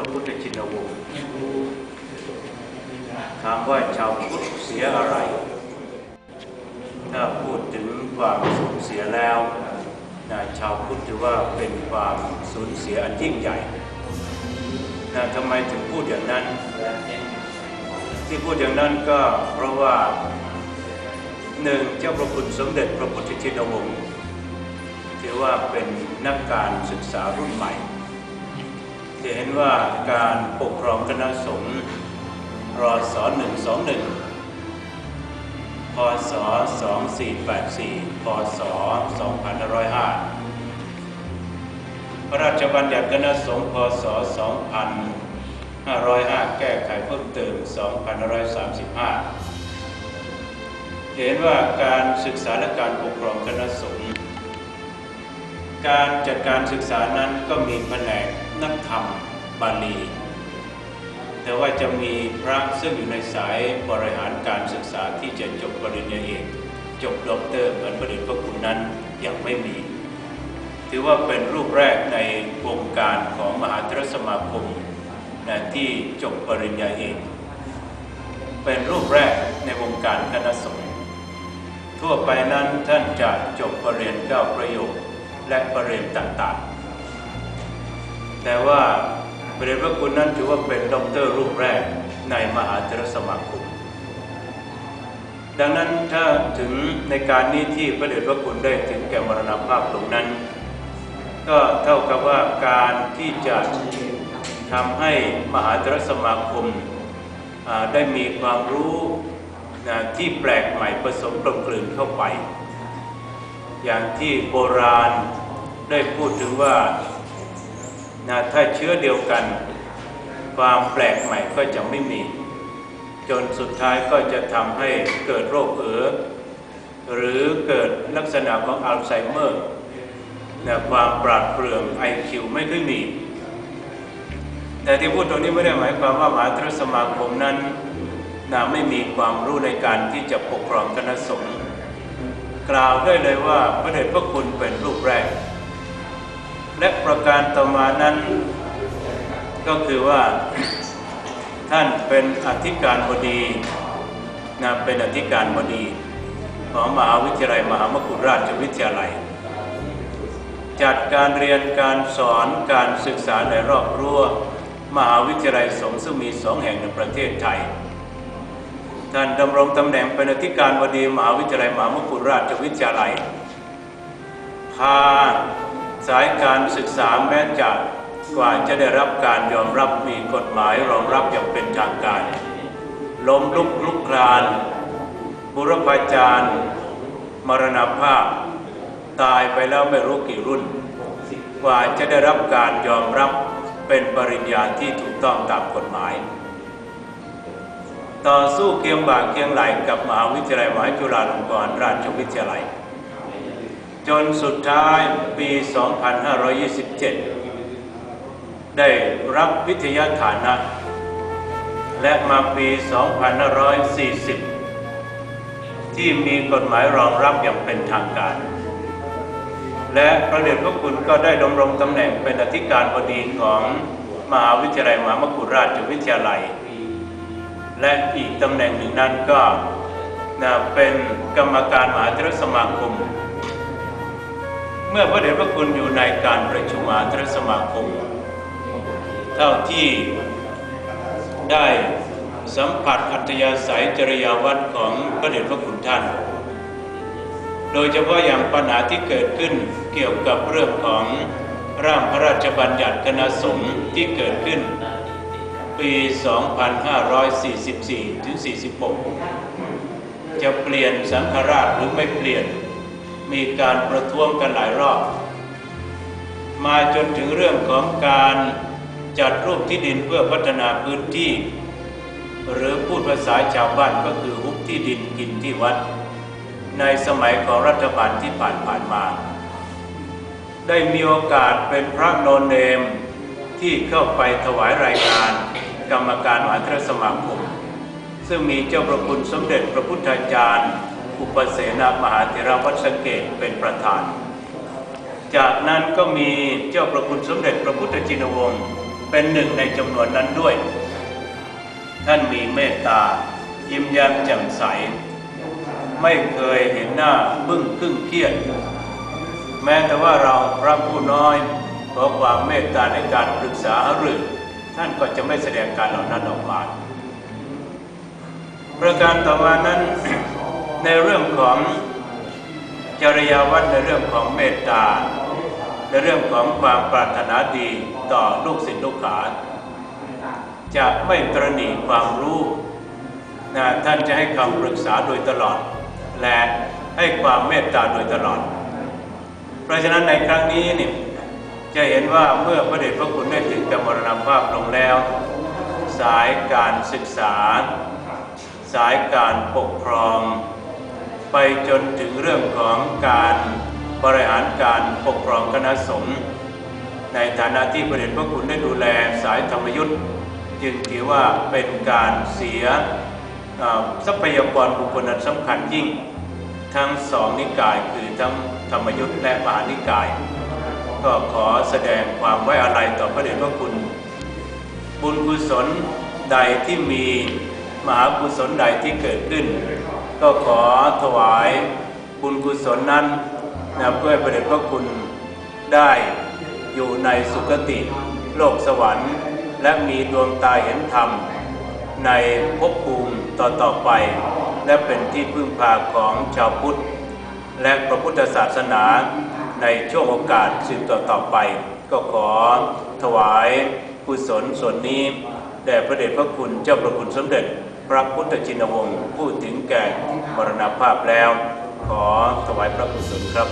ระพุทธจินวงศ์ถามว่าชาวพุทธเสียอะไร ถ้าพูดถึงความสูญเสียแล้วนะชาวพุทธถือว่าเป็นความสูญเสียอันยิ่งใหญ่นะทำไมถึงพูดอย่างนั้น ที่พูดอย่างนั้นก็เพราะว่าหนึ่งเจ้าพระคุณสมเด็จพระพุทธชินวงศ์ถือว่าเป็นนักการศึกษารุ่นใหม่ จะเห็นว่าการปกครองคณะสงฆ์รอศ121พศ2484พศ2505พระราชบัญญัติคณะสงฆ์พศ2505แก้ไขเพิ่มเติม2535เห็นว่าการศึกษาและการปกครองคณะสงฆ์การจัดการศึกษานั้นก็มีแผนก นักธรรมบาลี แต่ว่าจะมีพระซึ่งอยู่ในสายบริหารการศึกษาที่จะจบปริญญาเอกจบด็อกเตอร์เหมือนพระเดชพระคุณนั้นยังไม่มี ถือว่าเป็นรูปแรกในวงการของมหาเทรสมาคมนะที่จบปริญญาเอกเป็นรูปแรกในวงการคณะสงฆ์ทั่วไปนั้นท่านจะจบปรริญญาเก้าประโยคและปรริญญาต่างๆ แต่ว่าพระเดชพระคุณนั้นถือว่าเป็นด็อกเตอร์รูปแรกในมหาเทรสมาคม ดังนั้นถ้าถึงในการนี้ที่พระเดชพระคุณได้ถึงแก่มรณภาพลงนั้น ก็เท่ากับว่าการที่จะทำให้มหาเทรสมาคมได้มีความรู้นะที่แปลกใหม่ผสมกลมกลืนเข้าไป อย่างที่โบราณได้พูดถึงว่า นะถ้าเชื้อเดียวกัน ความแปลกใหม่ก็จะไม่มี จนสุดท้ายก็จะทำให้เกิดโรคเอ๋อหรือเกิดลักษณะของอัลไซเมอร์นะความปราดเปรื่องไอคิวไม่ค่อยมี แต่ที่พูดตรงนี้ไม่ได้หมายความว่ามหาเทรสมาคมนั้นนะไม่มีความรู้ในการที่จะปกครองคณะสงฆ์กล่าวได้เลยว่าพระเดชพระคุณเป็นรูปแรก และประการต่อมานั้น ก็คือว่าท่านเป็นอธิการบดีนะเป็นอธิการบดีของมหาวิทยาลัยมหามกุฏราชวิทยาลัย จัดการเรียนการสอนการศึกษาในรอบรั้วมหาวิทยาลัยสงฆ์ซึ่งมีสองแห่งในประเทศไทย ท่านดำรงตำแหน่งเป็นอธิการบดีมหาวิทยาลัยมหามกุฏราชวิทยาลัยพา สายการศึกษาแม้จะกว่าจะได้รับการยอมรับมีกฎหมายรองรับอย่างเป็นทางการล้มลุกลุกคลาน บุรพาจารย์มรณภาพ ตายไปแล้วไม่รู้กี่รุ่น กว่าจะได้รับการยอมรับเป็นปริญญาที่ถูกต้องตามกฎหมาย ต่อสู้เคียงบ่าเคียงไหลกับมหาวิทยาลัยมหาจุฬาลงกรณราชวิทยาลัย จนสุดท้ายปี 2527 ได้รับวิทยาฐานะ และมาปี 2540 ที่มีกฎหมายรองรับอย่างเป็นทางการ และพระเดชพระคุณก็ได้ดำรงตำแหน่งเป็นอธิการบดีของมหาวิทยาลัยมหามกุฏราชวิทยาลัย และอีกตำแหน่งหนึ่งนั้นก็เป็นกรรมการมหาเทรสมาคม เมื่อพระเดชพระคุณอยู่ในการประชุมมหาเทรสมาคม เท่าที่ได้สัมผัสอัธยาศัยจริยาวัดของพระเดชพระคุณท่าน โดยเฉพาะอย่างปัญหาที่เกิดขึ้นเกี่ยวกับเรื่องของร่างพระราชบัญญัติคณะสงฆ์ที่เกิดขึ้น ปี 2544 ถึง 46 จะเปลี่ยนสังฆราชหรือไม่เปลี่ยน มีการประท้วงกันหลายรอบ มาจนถึงเรื่องของการจัดรูปที่ดินเพื่อพัฒนาพื้นที่ หรือพูดภาษาชาวบ้านก็คือฮุบที่ดินกินที่วัด ในสมัยของรัฐบาลที่ผ่านผ่านมา ได้มีโอกาสเป็นพระโนเนมที่เข้าไปถวายรายงานกรรมการมหาเทรสมาคม ซึ่งมีเจ้าประคุณสมเด็จพระพุทธาจารย์ อุปเสนามหาเถรวัดสังเกตเป็นประธาน จากนั้นก็มีเจ้าประคุณสมเด็จพระพุทธจินวงศ์เป็นหนึ่งในจำนวนนั้นด้วย ท่านมีเมตตา ยิ้มแย้มแจ่มใส ไม่เคยเห็นหน้าบึ้งครึ่งเครียด แม้แต่ว่าเราพระผู้น้อยขอความเมตตาในการปรึกษาหรือท่านก็จะไม่แสดงการเหล่านั้นออกมาประการต่อมานั้น ในเรื่องของจริยวัตรในเรื่องของเมตตา ในเรื่องของความปรารถนาดีต่อลูกศิษย์ลูกหาจะไม่ตรณีความรู้นะท่านจะให้คำปรึกษาโดยตลอด และให้ความเมตตาโดยตลอด เพราะฉะนั้นในครั้งนี้นี่จะเห็นว่าเมื่อพระเดชพระคุณได้ถึงกับมรณภาพลงแล้ว สายการศึกษา สายการปกครอง ไปจนถึงเรื่องของการบริหารการปกครองคณะสงฆ์ในฐานะที่พระเดชพระคุณได้ดูแลสายธรรมยุทธ์จึงถือว่าเป็นการเสียทรัพยากรบุคคลอันสำคัญยิ่ง ทั้งสองนิกายคือทั้งธรรมยุทธ์และมหานิกาย ก็ขอแสดงความไว้อาลัยต่อพระเดชพระคุณ บุญกุศลใดที่มีมหากุศลใดที่เกิดขึ้น ก็ขอถวายบุญกุศลนั้นนะเพื่อให้พระเดชพระคุณได้อยู่ในสุคติ โลกสวรรค์ และมีดวงตาเห็นธรรม ในภพภูมิต่อๆไป และเป็นที่พึ่งพาของชาวพุทธ และพระพุทธศาสนาในช่วงโอกาสสืบต่อๆไป ก็ขอถวายกุศลส่วนนี้แด่พระเดชพระคุณเจ้าประคุณสมเด็จ พระพุทธชินวงศ์ผู้ถึงแก่ มรณภาพแล้ว ขอถวายพระกุศลครับ